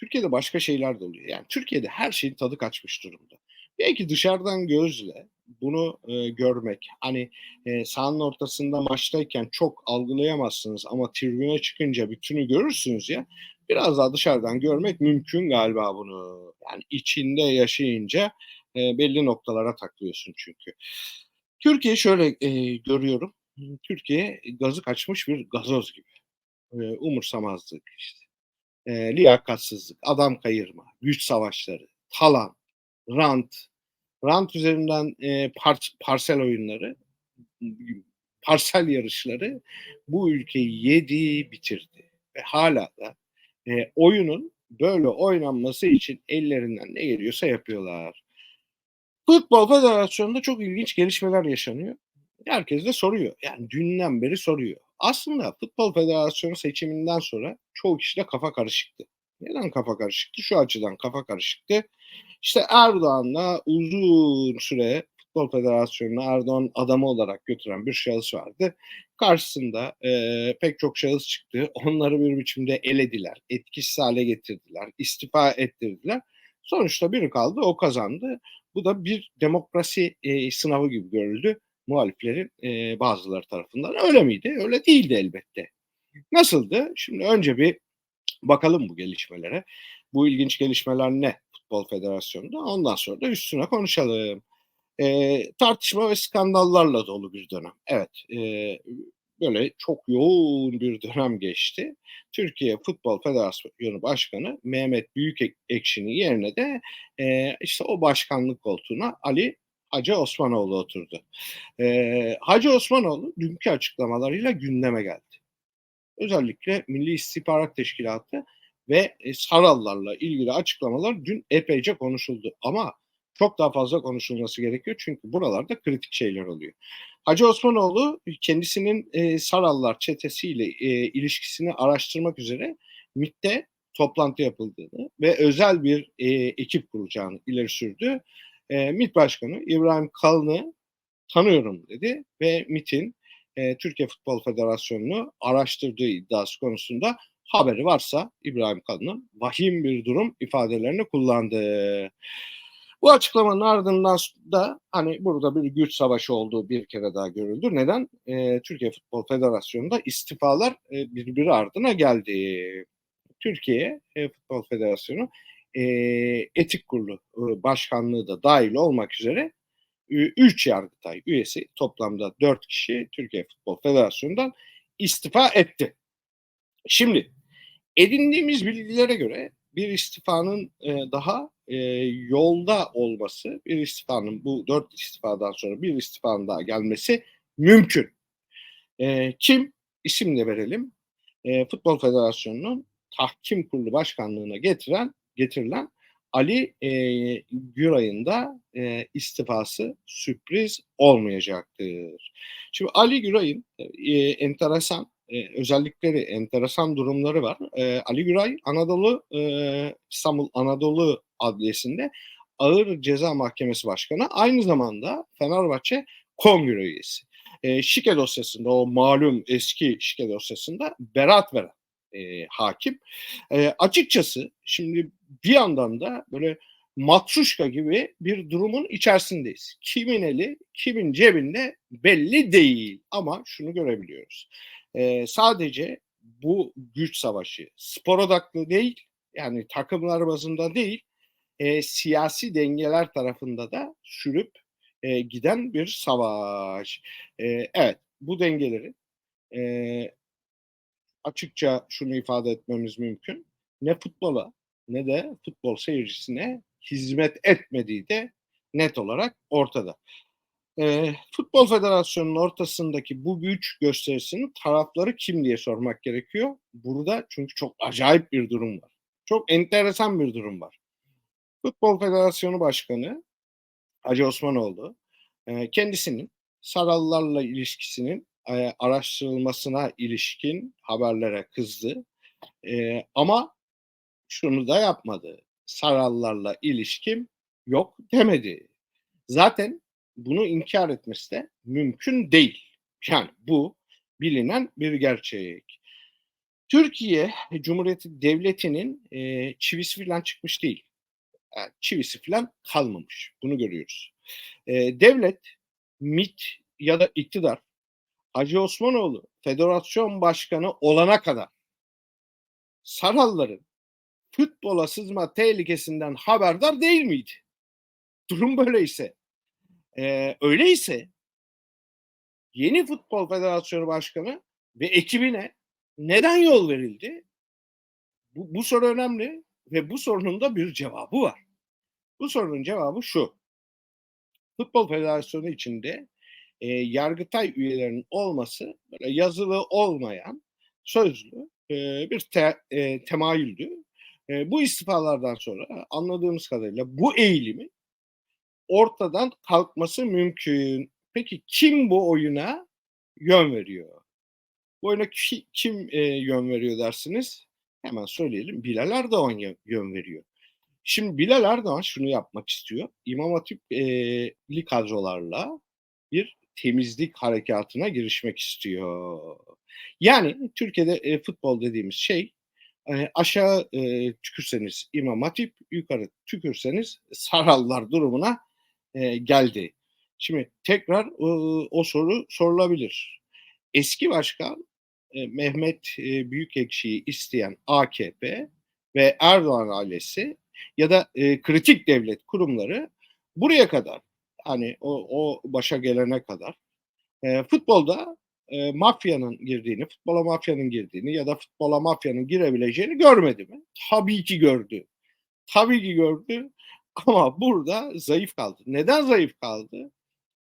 Türkiye'de başka şeyler de oluyor. Yani Türkiye'de her şeyin tadı kaçmış durumda. Belki dışarıdan gözle bunu, eee, görmek, hani, eee, sahanın ortasında maçtayken çok algılayamazsınız ama tribüne çıkınca bütünü görürsünüz ya, biraz daha dışarıdan görmek mümkün galiba bunu. Yani içinde yaşayınca, eee, belli noktalara takılıyorsun çünkü. Türkiye şöyle, eee, görüyorum, Türkiye gazı kaçmış bir gazoz gibi. Eee, umursamazlık, işte, eee, liyakatsizlik, adam kayırma, güç savaşları, talan, rant, rant üzerinden, eee, parç parsel oyunları, parsel yarışları bu ülkeyi yedi bitirdi ve hâlâ da, eee, oyunun böyle oynanması için ellerinden ne geliyorsa yapıyorlar. Futbol Federasyonu'nda çok ilginç gelişmeler yaşanıyor. Herkes de soruyor. Yani dünden beri soruyor. Aslında Futbol Federasyonu seçiminden sonra çoğu kişide kafa karışıktı. Neden kafa karışıktı? Şu açıdan kafa karışıktı. İşte Erdoğan'la uzun süre Futbol Federasyonu'nu Erdoğan'ın adamı olarak götüren bir şahıs vardı. Karşısında, eee, pek çok şahıs çıktı. Onları bir biçimde elediler, etkisiz hâle getirdiler, istifa ettirdiler. Sonuçta biri kaldı, o kazandı. Bu da bir demokrasi, eee, sınavı gibi görüldü muhaliflerin, eee, bazıları tarafından. Öyle miydi? Öyle değildi elbette. Nasıldı? Şimdi önce bir bakalım bu gelişmelere. Bu ilginç gelişmeler ne Futbol Federasyonu'nda? Ondan sonra da üstüne konuşalım. Eee, tartışma ve skandallarla dolu bir dönem. Evet, eee, böyle çok yoğun bir dönem geçti. Türkiye Futbol Federasyonu Başkanı Mehmet Büyükekşi'nin yerine de, eee, işte o başkanlık koltuğuna Ali Hacı Osmanoğlu oturdu. Eee, Hacı Osmanoğlu dünkü açıklamalarıyla gündeme geldi. Özellikle Milli İstihbarat Teşkilatı ve, eee, Sarallarla ilgili açıklamalar dün epeyce konuşuldu ama çok daha fazla konuşulması gerekiyor çünkü buralarda kritik şeyler oluyor. Hacı Osmanoğlu kendisinin, eee, Sarallar çetesiyle, eee, ilişkisini araştırmak üzere MİT'te toplantı yapıldığını ve özel bir, eee, ekip kurulacağını ileri sürdü. Eee, MİT Başkanı İbrahim Kalın'ı tanıyorum dedi ve MİT'in, eee, Türkiye Futbol Federasyonu'nu araştırdığı iddiası konusunda haberi varsa İbrahim Kalın'ın vahim bir durum ifadelerini kullandı. Bu açıklamanın ardından da hani burada bir güç savaşı olduğu bir kere daha görüldü. Neden? Eee, Türkiye Futbol Federasyonu'nda istifalar, eee, birbiri ardına geldi. Türkiye, eee, Futbol Federasyonu, eee, Etik Kurulu, başkanlığı da dâhil olmak üzere, ü 3 yargıtay üyesi toplamda 4 kişi Türkiye Futbol Federasyonu'ndan istifa etti. Şimdi edindiğimiz bilgilere göre bir istifanın, eee, daha, eee, yolda olması, bir istifanın bu 4 istifadan sonra bir istifanın daha gelmesi mümkün. Eee, kim? İsim de verelim. Eee, Futbol Federasyonu'nun Tahkim Kurulu başkanlığına getiren getirilen Ali, eee, Güray'ın da, eee, istifası sürpriz olmayacaktır. Şimdi Ali Güray'ın, eee, enteresan, eee, özellikleri, enteresan durumları var. Eee, Ali Güray Anadolu, eee, İstanbul Anadolu Adliyesi'nde Ağır Ceza Mahkemesi Başkanı. Aynı zamanda Fenerbahçe Kongre üyesi. Eee, şike dosyasında, o malum eski şike dosyasında beraat veren, eee, hâkim. Eee, açıkçası şimdi bir yandan da böyle matruşka gibi bir durumun içerisindeyiz. Kimin eli kimin cebinde belli değil ama şunu görebiliyoruz. Eee, sadece bu güç savaşı spor odaklı değil, yani takımlar bazında değil, eee, siyasi dengeler tarafında da sürüp, eee, giden bir savaş. Eee, evet, bu dengeleri, eee açıkça şunu ifade etmemiz mümkün: Ne futbola ne de futbol seyircisine hizmet etmediği de net olarak ortada. Eee, Futbol Federasyonu'nun ortasındaki bu güç gösterisinin tarafları kim diye sormak gerekiyor. Burada çünkü çok acayip bir durum var. Çok enteresan bir durum var. Futbol Federasyonu Başkanı Hacı Osmanoğlu, eee, kendisinin Sarallarla ilişkisinin, araştırılmasına ilişkin haberlere kızdı. Eee, ama şunu da yapmadı. Sarallarla ilişkim yok demedi. Zaten bunu inkâr etmesi de mümkün değil. Yani bu bilinen bir gerçek. Türkiye Cumhuriyeti Devleti'nin e, çivisi falan çıkmış değil. Yani çivisi falan kalmamış. Bunu görüyoruz. E, devlet, MIT ya da iktidar Hacı Osmanoğlu federasyon başkanı olana kadar Saralların futbola sızma tehlikesinden haberdar değil miydi? Durum böyleyse. E, öyleyse yeni Futbol Federasyonu Başkanı ve ekibine neden yol verildi? Bu, bu soru önemli ve bu sorunun da bir cevabı var. Bu sorunun cevabı şu. Futbol Federasyonu içinde e, Yargıtay üyelerinin olması böyle yazılı olmayan sözlü e, bir te, e, temayüldü. E, bu istifalardan sonra anladığımız kadarıyla bu eğilimin ortadan kalkması mümkün. Peki kim bu oyuna yön veriyor? Bu oyuna ki, kim e, yön veriyor dersiniz? Hemen söyleyelim. Bilal Erdoğan yön veriyor. Şimdi Bilal Erdoğan şunu yapmak istiyor. İmam Hatip'li kadrolarla bir temizlik harekatına girişmek istiyor. Yani Türkiye'de e, futbol dediğimiz şey e, aşağı e, tükürseniz İmam Hatip, yukarı tükürseniz Sarallar durumuna e, geldi. Şimdi tekrar e, o soru sorulabilir. Eski başkan e, Mehmet e, Büyükekşi'yi isteyen AKP ve Erdoğan ailesi ya da e, kritik devlet kurumları buraya kadar hani o, o başa gelene kadar e, futbolda e, mafyanın girdiğini, futbola mafyanın girdiğini ya da futbola mafyanın girebileceğini görmedi mi? Tabii ki gördü. Tabii ki gördü ama burada zayıf kaldı. Neden zayıf kaldı?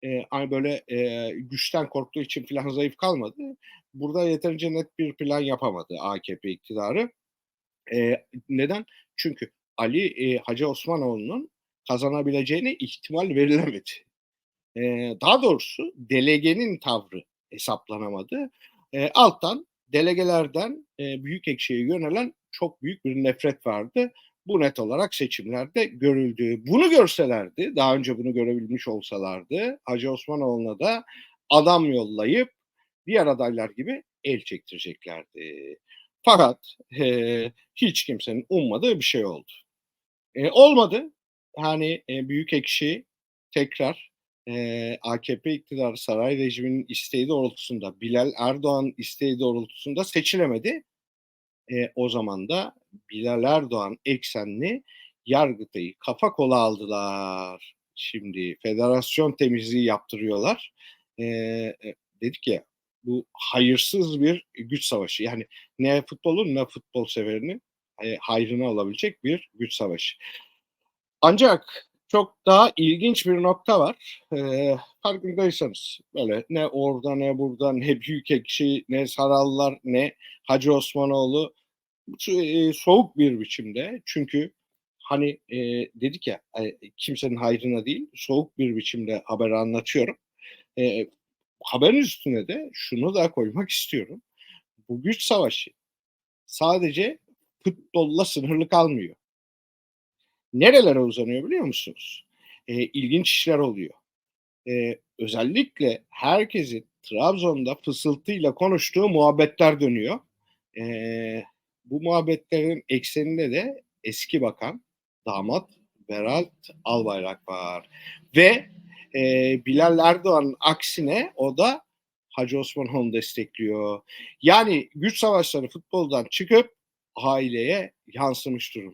Ee, hani böyle e, güçten korktuğu için falan zayıf kalmadı. Burada yeterince net bir plan yapamadı AKP iktidarı. E, neden? Çünkü Ali e, Hacı Osmanoğlu'nun kazanabileceğine ihtimal verilemedi. E, daha doğrusu delegenin tavrı hesaplanamadı. E, alttan delegelerden e, büyük ekşiye yönelen çok büyük bir nefret vardı. Bu net olarak seçimlerde görüldü. Bunu görselerdi, daha önce bunu görebilmiş olsalardı, Hacı Osmanoğlu'na da adam yollayıp diğer adaylar gibi el çektireceklerdi. Fakat e, hiç kimsenin ummadığı bir şey oldu. E, olmadı. Yani e, Büyük Ekşi tekrar e, AKP iktidarı saray rejiminin isteği doğrultusunda, Bilal Erdoğan isteği doğrultusunda seçilemedi. E, o zaman da Bilal Erdoğan eksenli Yargıtay'ı kafa kola aldılar. Şimdi federasyon temizliği yaptırıyorlar. E, dedik ya bu hayırsız bir güç savaşı. Yani ne futbolun ne futbol severinin e, hayrına olabilecek bir güç savaşı. Ancak çok daha ilginç bir nokta var. E, farkındaysanız böyle ne orada ne burada ne Büyükekşi ne Sarallar ne Hacı Osmanoğlu e, soğuk bir biçimde çünkü hani e, dedik ya e, kimsenin hayrına değil soğuk bir biçimde haberi anlatıyorum. E, haberin üstüne de şunu da koymak istiyorum. Bu güç savaşı sadece futbolla sınırlı kalmıyor. Nerelere uzanıyor biliyor musunuz? E, ilginç işler oluyor. E, özellikle herkesin Trabzon'da fısıltıyla konuştuğu muhabbetler dönüyor. E, bu muhabbetlerin ekseninde de eski bakan damat Berat Albayrak var. Ve e, Bilal Erdoğan'ın aksine o da Hacı Osmanoğlu'nu destekliyor. Yani güç savaşları futboldan çıkıp aileye yansımış durumda.